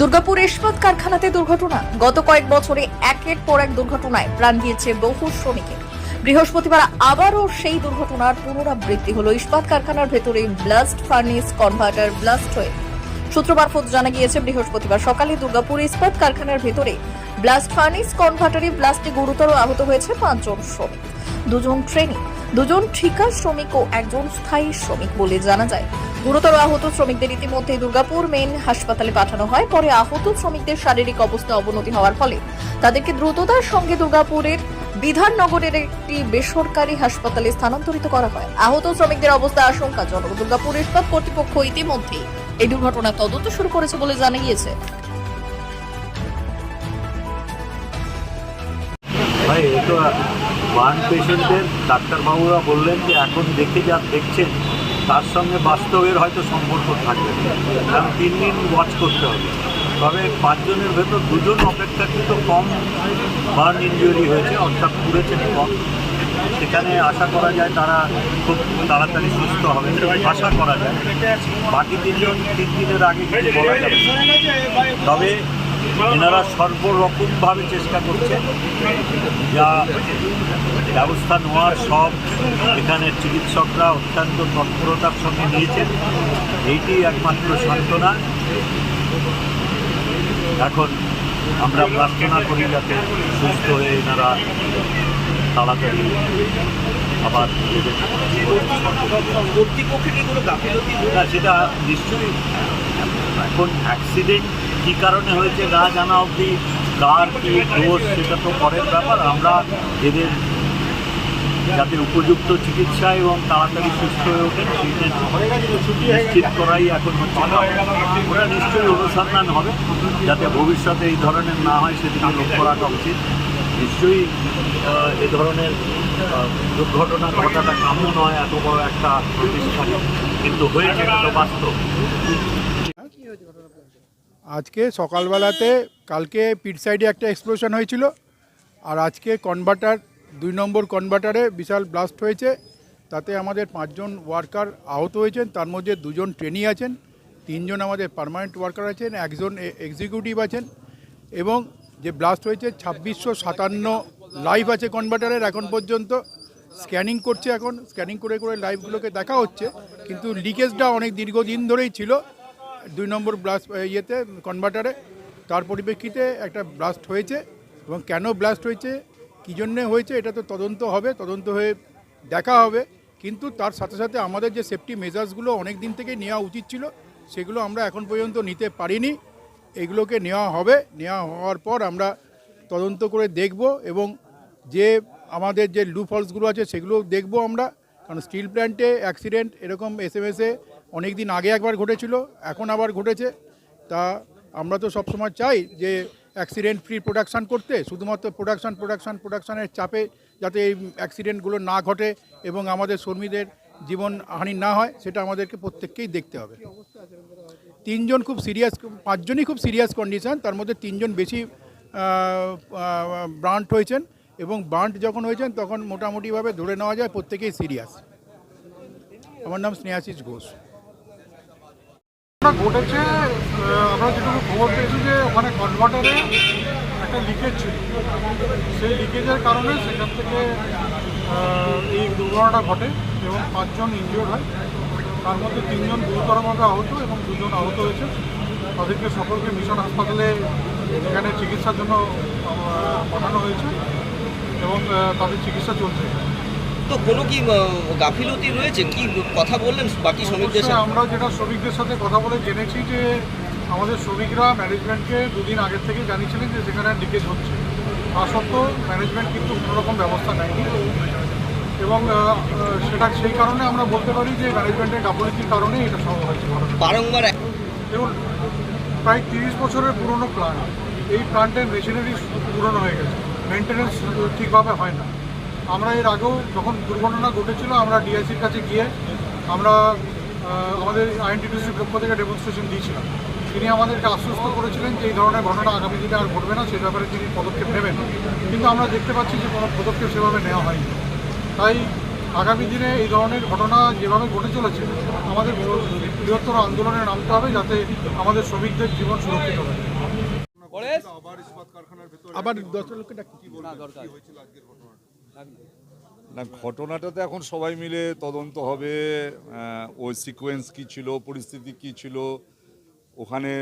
দুর্গাপুর ইস্পাত কারখানাতে দুর্ঘটনা। গত কয়েক বছরে একের পর এক দুর্ঘটনায় প্রাণ গিয়েছে বহু শ্রমিকের। বৃহস্পতিবার আবারও সেই দুর্ঘটনার পুনরাবৃত্তি হলো ইস্পাত কারখানার ভেতরে ব্লাস্ট ফার্নিস কনভার্টার ব্লাস্ট হয়ে। সূত্র মারফত জানা গিয়েছে, বৃহস্পতিবার সকালে দুর্গাপুর ইস্পাত কারখানার ভেতরে ব্লাস্ট ফার্নিস কনভার্টারে ব্লাস্টে গুরুতর আহত হয়েছে পাঁচজন শ্রমিক। দুজন ট্রেনি দুজন ঠিকা শ্রমিক ও একজন স্থায়ী শ্রমিক বলে জানা যায়। গুরুতর আহত শ্রমিকদের ইতিমধ্যে দুর্গাপুর মেন হাসপাতালে পাঠানো হয়। পরে আহত শ্রমিকদের শারীরিক অবস্থা অবনতি হওয়ার ফলে তাদেরকে দ্রুততার সঙ্গে দুর্গাপুরের বিধাননগরের একটি বেসরকারি হাসপাতালে স্থানান্তরিত করা হয়। আহত শ্রমিকদের অবস্থা আশঙ্কাজনক। দুর্গাপুর ইস্পাত কর্তৃপক্ষ ইতিমধ্যেই এই দুর্ঘটনার তদন্ত শুরু করেছে বলে জানা গিয়েছে বার্ন পেশেন্টের ডাক্তারবাবুরা বললেন যে এখন দেখে যা দেখছেন, তার সঙ্গে বাস্তবের হয়তো সম্পর্ক থাকবে। কারণ তিন দিন ওয়াচ করতে হবে। তবে পাঁচজনের ভেতর দুজন অপেক্ষাকৃত কম বার্ন ইঞ্জুরি হয়েছে, অর্থাৎ পুড়েছেন কম। সেখানে আশা করা যায় তারা খুব তাড়াতাড়ি সুস্থ হবে আশা করা যায়। বাকি তিনজন তিন দিনের আগে কিছু বলা যাবে তবে এনারা সর্বরকমভাবে চেষ্টা করছেন। যা ব্যবস্থা নেওয়ার সব এখানে চিকিৎসকরা অত্যন্ত তৎপরতার সঙ্গে নিয়েছেন। এইটি একমাত্র সান্ত্বনা। এখন আমরা প্রার্থনা করি যাতে সুস্থ হয়ে এনারা তাড়াতাড়ি আবার কর্তৃপক্ষের কি কোনো গাফিলতি? না সেটা নিশ্চয়ই এখন অ্যাক্সিডেন্ট কী কারণে হয়েছে না জানা অবধি? কার কী দোষ, সেটা তো পরের ব্যাপার। আমরা এদের যাতে উপযুক্ত চিকিৎসা এবং তাড়াতাড়ি সুস্থ হয়ে ওঠেন নিশ্চিত করাই এখন হচ্ছে নিশ্চয়ই অনুসন্ধান হবে, যাতে ভবিষ্যতে এই ধরনের না হয়, সেদিকে লক্ষ্য রাখা উচিত। নিশ্চয়ই এ ধরনের দুর্ঘটনা ঘটাটা কাম্য নয়, এত বড় একটা প্রতিষ্ঠানে। কিন্তু হয়েছে, এটা বাস্তব। আজকে সকালবেলাতে কালকে পিট সাইডে একটা এক্সপ্লোশন হয়েছিল, আর আজকে কনভার্টার দুই নম্বর কনভার্টারে বিশাল ব্লাস্ট হয়েছে। তাতে আমাদের পাঁচজন ওয়ার্কার আহত হয়েছেন, তার মধ্যে দুজন ট্রেনি আছেন, তিনজন আমাদের পার্মানেন্ট ওয়ার্কার আছেন, একজন এক্সিকিউটিভ আছেন, এবং যে ব্লাস্ট হয়েছে ছাব্বিশশো সাতান্ন লাইভ আছে কনভার্টারের এখন পর্যন্ত। স্ক্যানিং করছে এখন স্ক্যানিং করে করে লাইভগুলোকে দেখা হচ্ছে, কিন্তু লিকেজটা অনেক দীর্ঘদিন ধরেই ছিল। দুই নম্বর ব্লাস্ট ইয়েতে কনভার্টারে তার পরিপ্রেক্ষিতে একটা ব্লাস্ট হয়েছে এবং কেন ব্লাস্ট হয়েছে, কী জন্যে হয়েছে, এটা তো তদন্ত হবে, তদন্ত হয়ে দেখা হবে। কিন্তু তার সাথে সাথে আমাদের যে সেফটি মেজার্সগুলো অনেক দিন থেকে নেওয়া উচিত ছিল, সেগুলো আমরা এখন পর্যন্ত নিতে পারিনি। এগুলোকে নেওয়া হবে, নেওয়া হওয়ার পর আমরা তদন্ত করে দেখব এবং যে আমাদের যে লু ফলসগুলো আছে সেগুলো দেখব আমরা। কারণ স্টিল প্ল্যান্টে অ্যাক্সিডেন্ট এরকম এস এম এসে অনেক দিন আগে একবার ঘটেছিল, এখন আবার ঘটেছে। তা আমরা তো সবসময় চাই যে অ্যাক্সিডেন্ট ফ্রি প্রোডাকশান করতে, শুধুমাত্র প্রোডাকশান প্রোডাকশান প্রোডাকশানের চাপে যাতে এই অ্যাক্সিডেন্টগুলো না ঘটে এবং আমাদের শ্রমিকদের জীবন হানি না হয়, সেটা আমাদেরকে প্রত্যেককেই দেখতে হবে। তিনজন খুব সিরিয়াস পাঁচজনই খুব সিরিয়াস কন্ডিশন তার মধ্যে তিনজন বেশি ব্রান্ট হয়েছেন এবং ব্রান্ট যখন হয়েছেন তখন মোটামুটিভাবে ধরে নেওয়া যায় প্রত্যেকেই সিরিয়াস আমার নাম স্নেহাশিস ঘোষ। ঘটেছে আমরা যেটুকু খবর পেয়েছি যে ওখানে কনভার্টারে একটা লিকেজ ছিল। সেই লিকেজের কারণে সেখান থেকে এই দুর্ঘটনাটা ঘটে এবং পাঁচজন ইনজিওর্ড হয়। তার মধ্যে তিনজন গুরুতরভাবে আহত এবং দুজন আহত হয়েছে। তাদেরকে সকলকে মিশন হাসপাতালে এখানে চিকিৎসার জন্য পাঠানো হয়েছে এবং তাদের চিকিৎসা চলছে। তো কোনো কি গাফিলতি রয়েছে? কি কথা বললেন বাকি শ্রমিকদের সাথে? আমরা যেটা শ্রমিকদের সাথে কথা বলে জেনেছি যে আমাদের শ্রমিকরা ম্যানেজমেন্টকে দুদিন আগের থেকে জানিয়েছিলেন যে সেখানে লিকেজ হচ্ছে। তা সত্ত্বেও ম্যানেজমেন্ট কিন্তু কোনো রকম ব্যবস্থা নেয়নি এবং সেটা সেই কারণে আমরা বলতে পারি যে ম্যানেজমেন্টের গাফলতির কারণে এটা সম্ভব হয়েছে বারংবার দেখুন প্রায় তিরিশ বছরের পুরনো প্ল্যান্ট এই প্ল্যান্টের মেশিনারি পুরনো হয়ে গেছে। মেনটেনেন্স ঠিকভাবে হয় না। আমরা এর আগেও যখন দুর্ঘটনা ঘটেছিল আমরা ডিআইসির কাছে গিয়ে আমরা আমাদের আইএনটিটিসির পক্ষ থেকে ডেমনস্ট্রেশন দিয়েছিলাম। তিনি আমাদেরকে আশ্বস্ত করেছিলেন যে এই ধরনের ঘটনা আগামী দিনে আর ঘটবে না সে ব্যাপারে তিনি পদক্ষেপ নেবেন। কিন্তু আমরা দেখতে পাচ্ছি যে কোনো পদক্ষেপ সেভাবে নেওয়া হয়নি। তাই আগামী দিনে এই ধরনের ঘটনা যেভাবে ঘটে চলেছে আমাদের বৃহত্তর আন্দোলনে নামতে হবে যাতে আমাদের শ্রমিকদের জীবন সুরক্ষিত হয়। আবার দশটা লোককে ডাকি না, ঘটনাটাতে এখন সবাই মিলে তদন্ত হবে ওই সিকোয়েন্স কি ছিল, পরিস্থিতি কি ছিল, ওখানে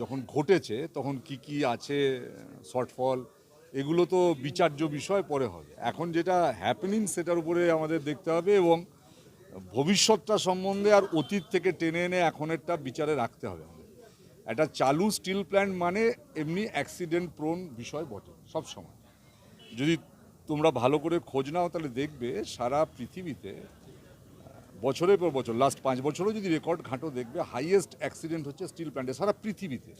যখন ঘটেছে, তখন কি কি আছে শর্টফল এগুলো তো বিচার্য বিষয়, পরে হবে। এখন যেটা হ্যাপেনিং সেটার উপরে আমাদের দেখতে হবে এবং ভবিষ্যৎটা সম্বন্ধে আর অতীত থেকে টেনে এনে এখনেরটা বিচারে রাখতে হবে একটা চালু স্টিল প্ল্যান্ট মানে এমনি অ্যাক্সিডেন্ট প্রোন বিষয় বটে, সব সময়। যদি তোমরা ভালো করে খোঁজ নাও, তাহলে দেখবে সারা পৃথিবীতে বছরের পর বছর লাস্ট পাঁচ বছরও যদি রেকর্ড ঘাঁটো, দেখবে হাইয়েস্ট অ্যাক্সিডেন্ট হচ্ছে স্টিল প্ল্যান্টে সারা পৃথিবীতে।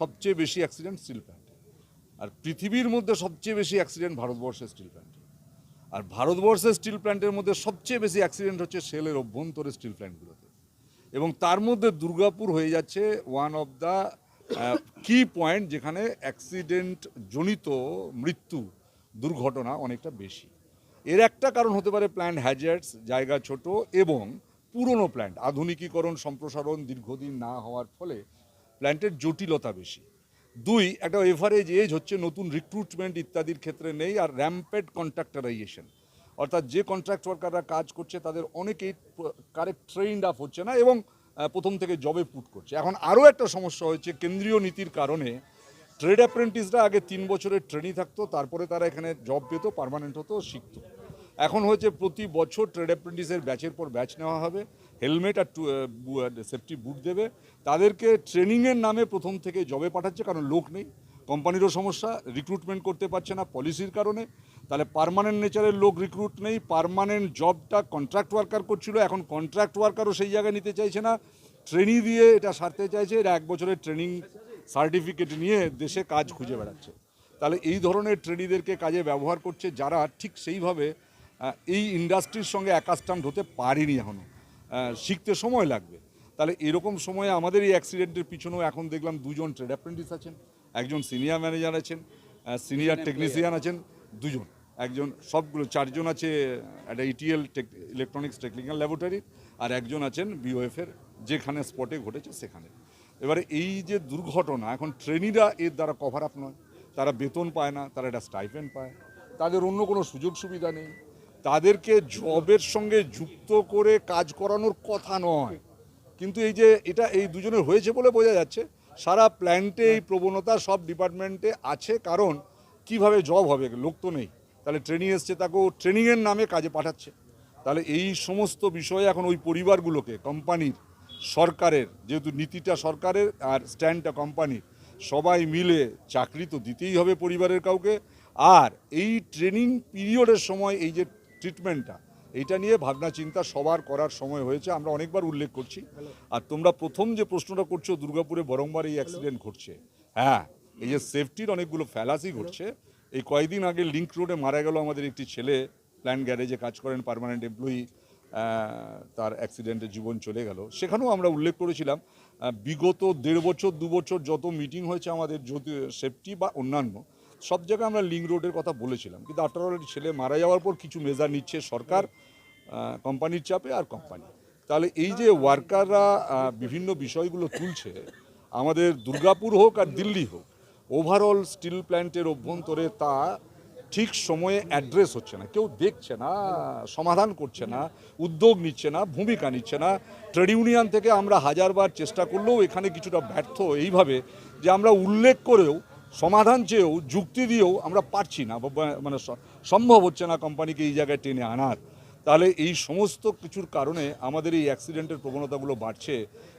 সবচেয়ে বেশি অ্যাক্সিডেন্ট স্টিল প্ল্যান্টে আর পৃথিবীর মধ্যে সবচেয়ে বেশি অ্যাক্সিডেন্ট ভারতবর্ষের স্টিল প্ল্যান্টে আর ভারতবর্ষের স্টিল প্ল্যান্টের মধ্যে সবচেয়ে বেশি অ্যাক্সিডেন্ট হচ্ছে সেলের অভ্যন্তরে স্টিল প্ল্যান্টগুলোতে এবং তার মধ্যে দুর্গাপুর হয়ে যাচ্ছে one of the key point যেখানে অ্যাক্সিডেন্ট জনিত মৃত্যু দুর্ঘটনা অনেকটা বেশি। এর একটা কারণ হতে পারে প্ল্যান্ট হ্যাজার্ডস জায়গা ছোট এবং পুরনো প্ল্যান্ট আধুনিকীকরণ, সম্প্রসারণ দীর্ঘদিন না হওয়ার ফলে প্ল্যান্টের জটিলতা বেশি। দুই, একটা এভারেজ এজ হচ্ছে নতুন রিক্রুটমেন্ট ইত্যাদির ক্ষেত্রে নেই আর র্যাম্পেড কন্ট্রাক্টারাইজেশন অর্থাৎ যে কন্ট্রাক্ট ওয়ার্কাররা কাজ করছে, তাদের অনেকেই কারেক্ট ট্রেন্ড আপ হচ্ছে না এবং প্রথম থেকে জবে পুট করছে। এখন আরও একটা সমস্যা হয়েছে কেন্দ্রীয় নীতির কারণে ট্রেড অ্যাপ্রেন্টিসরা আগে তিন বছরের ট্রেনিং থাকতো, তারপরে তারা এখানে জব পেত পারমানেন্ট হতো, শিখতো। এখন হয়েছে প্রতি বছর ট্রেড অ্যাপ্রেন্টিসের ব্যাচের পর ব্যাচ নেওয়া হবে। হেলমেট আর সেফটি বুট দেবে। তাদেরকে ট্রেনিংয়ের নামে প্রথম থেকে জবে পাঠাচ্ছে, কারণ লোক নেই। কোম্পানিরও সমস্যা রিক্রুটমেন্ট করতে পারছে না পলিসির কারণে। তাহলে পারমানেন্ট নেচারের লোক রিক্রুট নেই পারমানেন্ট জবটা কন্ট্রাক্ট ওয়ার্কার করছিল, এখন কন্ট্রাক্ট ওয়ার্কারও সেই জায়গায় নিতে চাইছে না। ট্রেনিং দিয়ে এটা সারতে চাইছে এটা এক বছরের ট্রেনিং সার্টিফিকেট নিয়ে দেশে কাজ খুঁজে বেড়াচ্ছে। তাহলে এই ধরনের ট্রেনিদেরকে কাজে ব্যবহার করছে যারা ঠিক সেইভাবে এই ইন্ডাস্ট্রির সঙ্গে অ্যাকাস্টামড হতে পারেনি এখনও শিখতে সময় লাগবে। তাহলে এরকম সময়ে আমাদের এই অ্যাক্সিডেন্টের পিছনেও এখন দেখলাম দুজন ট্রেড অ্যাপ্রেন্টিস আছেন একজন সিনিয়র ম্যানেজার আছেন সিনিয়র টেকনিশিয়ান আছেন। দুজন। একজন সবগুলো চারজন আছে একটা ইটিএল ইলেকট্রনিক্স টেকনিক্যাল ল্যাবরেটরি আর একজন আছেন বিওএফের যেখানে স্পটে ঘটেছে সেখানে। এবারে এই যে দুর্ঘটনা, এখন ট্রেনিরা এর দ্বারা কভার আপ নয়। তারা বেতন পায় না, তারা একটা স্টাইপেন্ড পায়। তাদের অন্য কোনো সুযোগ সুবিধা নেই। তাদেরকে জবের সঙ্গে যুক্ত করে কাজ করানোর কথা নয়। কিন্তু এই যে এটা এই দুজনের হয়েছে বলে বোঝা যাচ্ছে, সারা প্ল্যান্টে এই প্রবণতা সব ডিপার্টমেন্টে আছে। কারণ কীভাবে জব হবে? লোক তো নেই। তাহলে ট্রেনিং এসছে, তাকেও ট্রেনিংয়ের নামে কাজে পাঠাচ্ছে। তাহলে এই সমস্ত বিষয়ে এখন ওই পরিবারগুলোকে কোম্পানির সরকারের, যেহেতু নীতিটা সরকারের আর স্ট্যান্ডটা কোম্পানির সবাই মিলে চাকরি তো দিতেই হবে পরিবারের কাউকে। আর এই ট্রেনিং পিরিয়ডের সময় এই যে ট্রিটমেন্টটা, এইটা নিয়ে ভাবনা চিন্তা সবার করার সময় হয়েছে, আমরা অনেকবার উল্লেখ করছি। আর তোমরা প্রথম যে প্রশ্নটা করছ, দুর্গাপুরে বরংবার এই অ্যাক্সিডেন্ট ঘটছে। হ্যাঁ এই যে সেফটির অনেকগুলো ফ্যালাসি ঘটছে। এই কয়েকদিন আগে লিঙ্ক রোডে মারা গেল আমাদের একটি ছেলে প্ল্যান গ্যারেজে কাজ করেন পারমানেন্ট এমপ্লয়ি তার অ্যাক্সিডেন্টে জীবন চলে গেল। সেখানেও আমরা উল্লেখ করেছিলাম বিগত দেড় বছর, দু বছর যত মিটিং হয়েছে আমাদের যদি সেফটি বা অন্যান্য, সব জায়গায় আমরা লিঙ্ক রোডের কথা বলেছিলাম। কিন্তু আফটার অল ছেলে মারা যাওয়ার পর কিছু মেজার নিচ্ছে সরকার কোম্পানির চাপে আর কোম্পানি তাহলে এই যে ওয়ার্কাররা বিভিন্ন বিষয়গুলো তুলছে, আমাদের দুর্গাপুর হোক আর দিল্লি হোক ওভারঅল স্টিল প্ল্যান্টের অভ্যন্তরে তা ঠিক সময়ে অ্যাড্রেস হচ্ছে না। কেউ দেখছে না, সমাধান করছে না, উদ্যোগ নিচ্ছে না, ভূমিকা নিচ্ছে না। ট্রেড ইউনিয়ন থেকে আমরা হাজারবার চেষ্টা করলেও এখানে কিছুটা ব্যর্থ এইভাবে যে আমরা উল্লেখ করেও, সমাধান চেয়েও, যুক্তি দিয়েও আমরা পারছি না। মানে সম্ভব হচ্ছে না কোম্পানিকে এই জায়গায় টেনে আনার। তাহলে এই সমস্ত কিছুর কারণে আমাদের এই অ্যাক্সিডেন্টের প্রবণতাগুলো বাড়ছে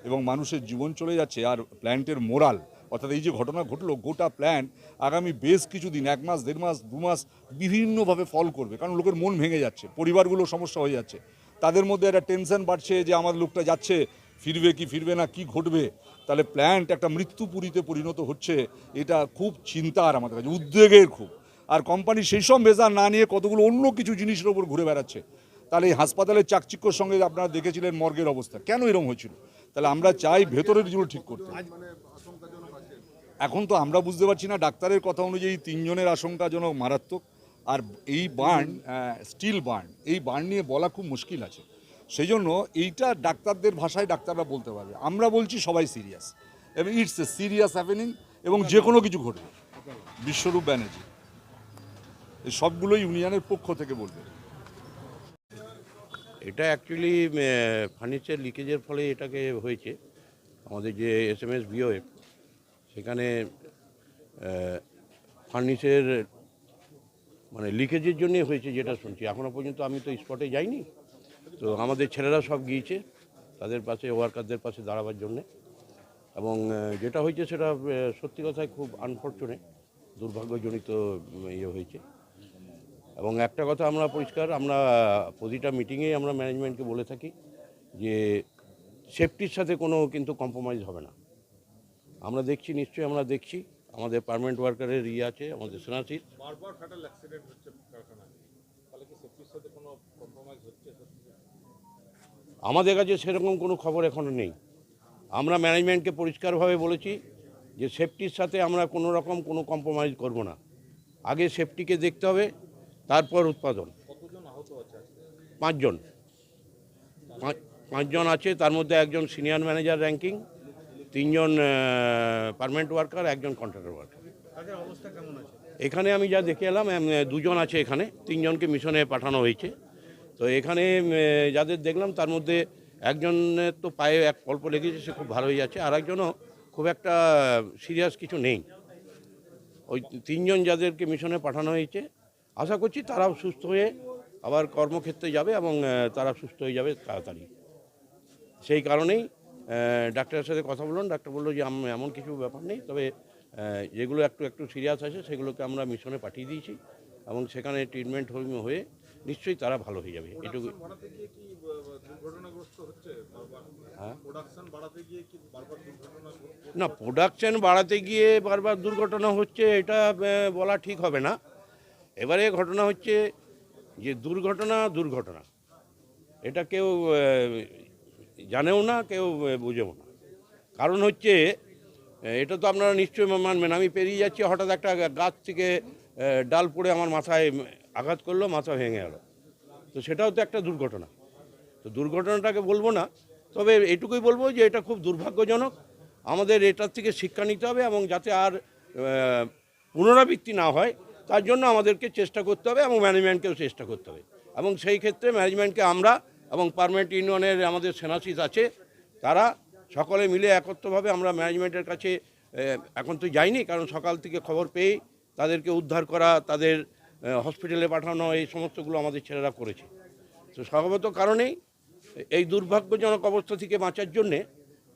এবং মানুষের জীবন চলে যাচ্ছে। আর প্ল্যান্টের মোরাল অর্থাৎ এই যে ঘটনা ঘটলো, গোটা প্ল্যান্ট আগামী বেশ কিছুদিন, এক মাস, দেড় মাস, দু মাস বিভিন্নভাবে ফল করবে। কারণ লোকের মন ভেঙে যাচ্ছে, পরিবারগুলো সমস্যা হয়ে যাচ্ছে। তাদের মধ্যে একটা টেনশন বাড়ছে যে আমার লোকটা যাচ্ছে, ফিরবে কি, ফিরবে না, কি ঘটবে? তাহলে প্ল্যান্ট একটা মৃত্যুপুরীতে পরিণত হচ্ছে, এটা খুব চিন্তার আমাদের কাছে, উদ্বেগের খুব। আর কোম্পানি সেই সব মেজার না নিয়ে কতগুলো অন্য কিছু জিনিসের ওপর ঘুরে বেড়াচ্ছে। তাহলে এই হাসপাতালের চাকচিক্যর সঙ্গে আপনারা দেখেছিলেন মর্গের অবস্থা। কেন এরকম হয়েছিল? তাহলে আমরা চাই ভেতরের জিনিস ঠিক করতে। এখন তো আমরা বুঝতে পারছি না, ডাক্তারের কথা অনুযায়ী তিনজনের আশঙ্কাজনক মারাত্মক। আর এই বার্ন স্টিল বার্ন, এই বার্ন নিয়ে বলা খুব মুশকিল আছে। সেই জন্য এইটা ডাক্তারদের ভাষায় ডাক্তাররা বলতে পারবে। আমরা বলছি সবাই সিরিয়াস। এবং ইটস এ সিরিয়াস হ্যাপেনিং এবং যে কোনো কিছু ঘটবে। বিশ্বরূপ ব্যানার্জি। এই সবগুলো ইউনিয়নের পক্ষ থেকে বলবে। এটা অ্যাকচুয়ালি ফার্নিচার লিকেজের ফলে এটাকে হয়েছে। আমাদের যে এস এম এস বিওএফ সেখানে ফার্নিচার মানে লিকেজের জন্যই হয়েছে যেটা শুনছি। এখনও পর্যন্ত আমি তো স্পটে যাইনি। তো আমাদের ছেলেরা সব গিয়েছে তাদের পাশে, ওয়ার্কারদের পাশে দাঁড়াবার জন্যে। এবং যেটা হয়েছে সেটা সত্যি কথায় খুব আনফর্চুনেট দুর্ভাগ্যজনিত ইয়ে হয়েছে। এবং একটা কথা আমরা পরিষ্কার, আমরা প্রতিটা মিটিংয়ে আমরা ম্যানেজমেন্টকে বলে থাকি যে সেফটির সাথে কোনো কিন্তু কম্প্রোমাইজ হবে না। আমরা দেখছি নিশ্চয়ই আমরা দেখছি। আমাদের পার্মানেন্ট ওয়ার্কারের ইয়ে আছে আমাদের সেনাসির আমাদের কাছে সেরকম কোনো খবর এখনও নেই। আমরা ম্যানেজমেন্টকে পরিষ্কারভাবে বলেছি যে সেফটির সাথে আমরা কোনো রকম কোনো কম্প্রোমাইজ করব না। আগে সেফটিকে দেখতে হবে তারপর উৎপাদন। পাঁচজন। পাঁচ- পাঁচজন আছে তার মধ্যে একজন সিনিয়র ম্যানেজার র্যাঙ্কিং তিনজন পার্মানেন্ট ওয়ার্কার একজন কন্ট্রাক্টর ওয়ার্কার এখানে আমি যা দেখে এলাম দুজন আছে এখানে তিনজনকে মিশনে পাঠানো হয়েছে। তো এখানে যাদের দেখলাম তার মধ্যে একজনের তো পায়ে এক অল্প লেগেছে সে খুব ভালোই আছে আর একজনও খুব একটা সিরিয়াস কিছু নেই। ওই তিনজন যাদেরকে মিশনে পাঠানো হয়েছে আশা করছি তারাও সুস্থ হয়ে আবার কর্মক্ষেত্রে যাবে এবং তারা সুস্থ হয়ে যাবে তাড়াতাড়ি। সেই কারণেই ডাক্তারের সাথে কথা বললাম ডাক্তার বলল যে আম- এমন কিছু ব্যাপার নেই। তবে যেগুলো একটু একটু সিরিয়াস আছে সেগুলোকে আমরা মিশনে পাঠিয়ে দিয়েছি এবং সেখানে ট্রিটমেন্ট হয়ে নিশ্চয়ই তারা ভালো হয়ে যাবে। এটুকু হ্যাঁ? না প্রোডাকশন বাড়াতে গিয়ে বারবার দুর্ঘটনা হচ্ছে এটা বলা ঠিক হবে না। এবারে ঘটনা হচ্ছে যে দুর্ঘটনা দুর্ঘটনা। এটা কেউ জানেও না, কেউ বুঝেও না। কারণ হচ্ছে এটা তো আপনারা নিশ্চয়ই মানবেন। আমি পেরিয়ে যাচ্ছি, হঠাৎ একটা গাছ থেকে ডাল পড়ে আমার মাথায় আঘাত করল, মাথা ভেঙে গেল। তো সেটাও তো একটা দুর্ঘটনা। তো দুর্ঘটনাটাকে বলব না, তবে এটুকুই বলব যে এটা খুব দুর্ভাগ্যজনক। আমাদের এটার থেকে শিক্ষা নিতে হবে এবং যাতে আর পুনরাবৃত্তি না হয়, তার জন্য আমাদেরকে চেষ্টা করতে হবে এবং ম্যানেজমেন্টকেও চেষ্টা করতে হবে। এবং সেই ক্ষেত্রে ম্যানেজমেন্টকে আমরা এবং পারমানেন্ট ইউনিয়নের আমাদের সেনাসিস আছে, তারা সকলে মিলে একত্রভাবে আমরা ম্যানেজমেন্টের কাছে এখন তো যাইনি, কারণ সকাল থেকে খবর পেয়েই তাদেরকে উদ্ধার করা, তাদের হসপিটালে পাঠানো, এই সমস্তগুলো আমাদের ছেলেরা করেছে। তো স্বভাবত কারণেই এই দুর্ভাগ্যজনক অবস্থা থেকে বাঁচার জন্যে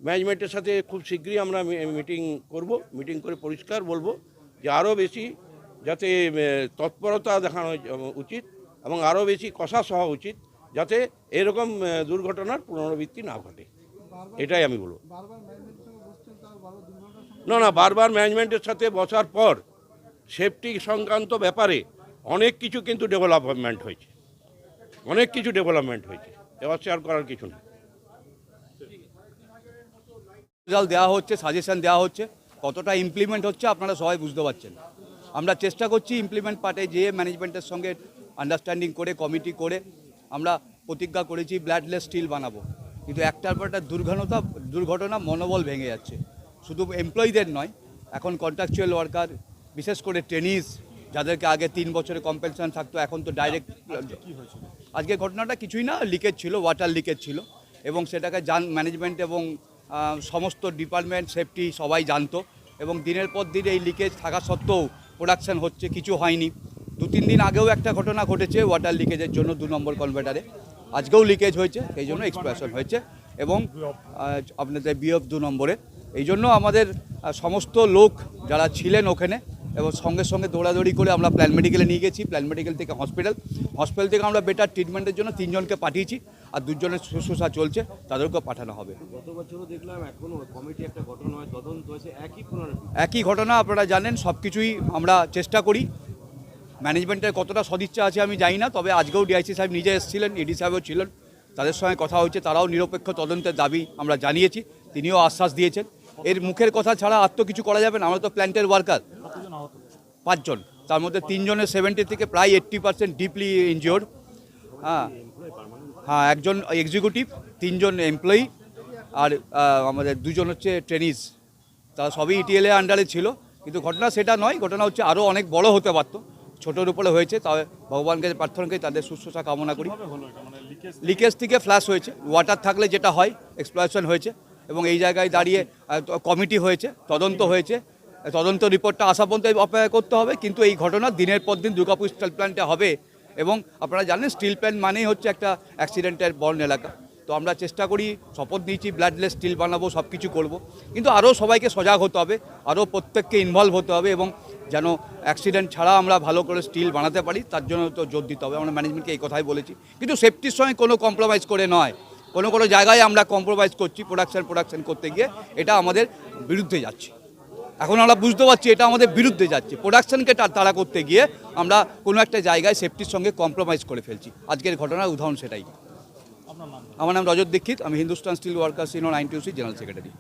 ম্যানেজমেন্টের সাথে খুব শীঘ্রই আমরা মিটিং করব, মিটিং করে পরিষ্কার বলব যে আরও বেশি যাতে তৎপরতা দেখানো উচিত এবং আরও বেশি কষা হওয়া উচিত। যাতে এরকম দুর্ঘটনার পুনরাবৃত্তি না ঘটে। এটাই আমি বলব। না না, বারবার ম্যানেজমেন্টের সাথে বসার পর সেফটি সংক্রান্ত ব্যাপারে অনেক কিছু কিন্তু ডেভেলপমেন্ট হয়েছে। অনেক কিছু ডেভেলপমেন্ট হয়েছে। এবার শেয়ার করার কিছু নেই। রেজাল্ট দেওয়া হচ্ছে সাজেশন দেওয়া হচ্ছে, কতটা ইমপ্লিমেন্ট হচ্ছে আপনারা সবাই বুঝতে পারছেন। আমরা চেষ্টা করছি ইমপ্লিমেন্ট পার্টে যেয়ে ম্যানেজমেন্টের সঙ্গে আন্ডারস্ট্যান্ডিং করে কমিটি করে আমরা প্রতিজ্ঞা করেছি ব্লাডলেস স্টিল বানাবো। কিন্তু একটার পর একটা দুর্ঘটনা দুর্ঘটনা মনোবল ভেঙে যাচ্ছে। শুধু এমপ্লয়ীদের নয়, এখন কন্ট্রাকচুয়াল ওয়ার্কার বিশেষ করে টেনিস যাদেরকে আগে তিন বছরে কম্পেনশন থাকতো, এখন তো ডাইরেক্ট আজকে ঘটনাটা কিছুই না লিকেজ ছিল ওয়াটার লিকেজ ছিল। এবং সেটাকে জান ম্যানেজমেন্ট এবং সমস্ত ডিপার্টমেন্ট সেফটি সবাই জানতো। এবং দিনের পর দিন এই লিকেজ থাকা সত্ত্বেও প্রোডাকশান হচ্ছে, কিছু হয়নি। দু তিন দিন আগেও একটা ঘটনা ঘটেছে ওয়াটার লিকেজের জন্য দু নম্বর কনভার্টারে আজকেও লিকেজ হয়েছে এই জন্য এক্সপ্রেশন হয়েছে এবং আপনাদের বিএফ দু নম্বরে। এই জন্য আমাদের সমস্ত লোক যারা ছিলেন ওখানে এবং সঙ্গে সঙ্গে দৌড়াদৌড়ি করে আমরা প্ল্যান মেডিকেলে নিয়ে গেছি প্ল্যান মেডিকেল থেকে হসপিটাল হসপিটাল থেকে আমরা বেটার ট্রিটমেন্টের জন্য তিনজনকে পাঠিয়েছি আর দুজনের শুশ্রূষা চলছে তাদেরকেও পাঠানো হবে। গত বছরও দেখলাম এখনও কমিটি একটা ঘটনা হয় তদন্ত হয়েছে একই একই ঘটনা আপনারা জানেন সব কিছুই আমরা চেষ্টা করি। ম্যানেজমেন্টের কতটা সদিচ্ছা আছে আমি জানি না, তবে আজকেও ডিআইসি সাহেব নিজে এসেছিলেন ইডি সাহেবও ছিলেন। তাদের সঙ্গে কথা হয়েছে, তারাও নিরপেক্ষ তদন্তের দাবি আমরা জানিয়েছি, তিনিও আশ্বাস দিয়েছেন। এর মুখের কথা ছাড়া আর তো কিছু করা যাবে না, আমরা তো প্ল্যান্টের ওয়ার্কার পাঁচজন, তার মধ্যে তিনজনের সেভেন্টি থেকে প্রায় এইট্টি পার্সেন্ট ডিপলি ইনজিওর্ড হ্যাঁ হ্যাঁ একজন এক্সিকিউটিভ তিনজন এমপ্লয়ি আর আমাদের দুজন হচ্ছে ট্রেনিস তারা সবই ইটিএল এর আন্ডারে ছিল, কিন্তু ঘটনা সেটা নয়, ঘটনা হচ্ছে আরও অনেক বড় হতে পারতো। ছোটোর উপরে হয়েছে তবে ভগবানকে প্রার্থনা করি তাদের সুস্থতা কামনা করি। লিকেজ থেকে ফ্ল্যাশ হয়েছে। ওয়াটার থাকলে যেটা হয় এক্সপ্লয়েশন হয়েছে এবং এই জায়গায় দাঁড়িয়ে কমিটি হয়েছে তদন্ত হয়েছে। তদন্ত রিপোর্টটা আসা পর্যন্ত অপেক্ষা করতে হবে কিন্তু এই ঘটনা দিনের পর দিন দুর্গাপুর স্টিল প্ল্যান্টে হবে এবং আপনারা জানেন স্টিল প্ল্যান্ট মানেই হচ্ছে একটা অ্যাক্সিডেন্টের বর্ণ এলাকা। তো আমরা চেষ্টা করি শপথ নিয়েছি ব্লাডলেস স্টিল বানাবো সব কিছু করব। কিন্তু আরও সবাইকে সজাগ হতে হবে আরও প্রত্যেককে ইনভলভ হতে হবে এবং যেন অ্যাক্সিডেন্ট ছাড়া আমরা ভালো করে স্টিল বানাতে পারি তার জন্য তো জোর দিতে হবে। আমরা ম্যানেজমেন্টকে এই কথাই বলেছি। কিন্তু সেফটির সঙ্গে কোনো কম্প্রোমাইজ করে নয়। কোনো কোনো জায়গায় আমরা কম্প্রোমাইজ করছি প্রোডাকশান প্রোডাকশান করতে গিয়ে এটা আমাদের বিরুদ্ধে যাচ্ছে। এখন আমরা বুঝতে পারছি এটা আমাদের বিরুদ্ধে যাচ্ছে। প্রোডাকশনকে তাড়া করতে গিয়ে আমরা কোনো একটা জায়গায় সেফটির সঙ্গে কম্প্রোমাইজ করে ফেলছি। আজকের ঘটনার উদাহরণ সেটাই। আমার নাম রজত দীক্ষিত। আমি Hindustan steel workers union INTUC general secretary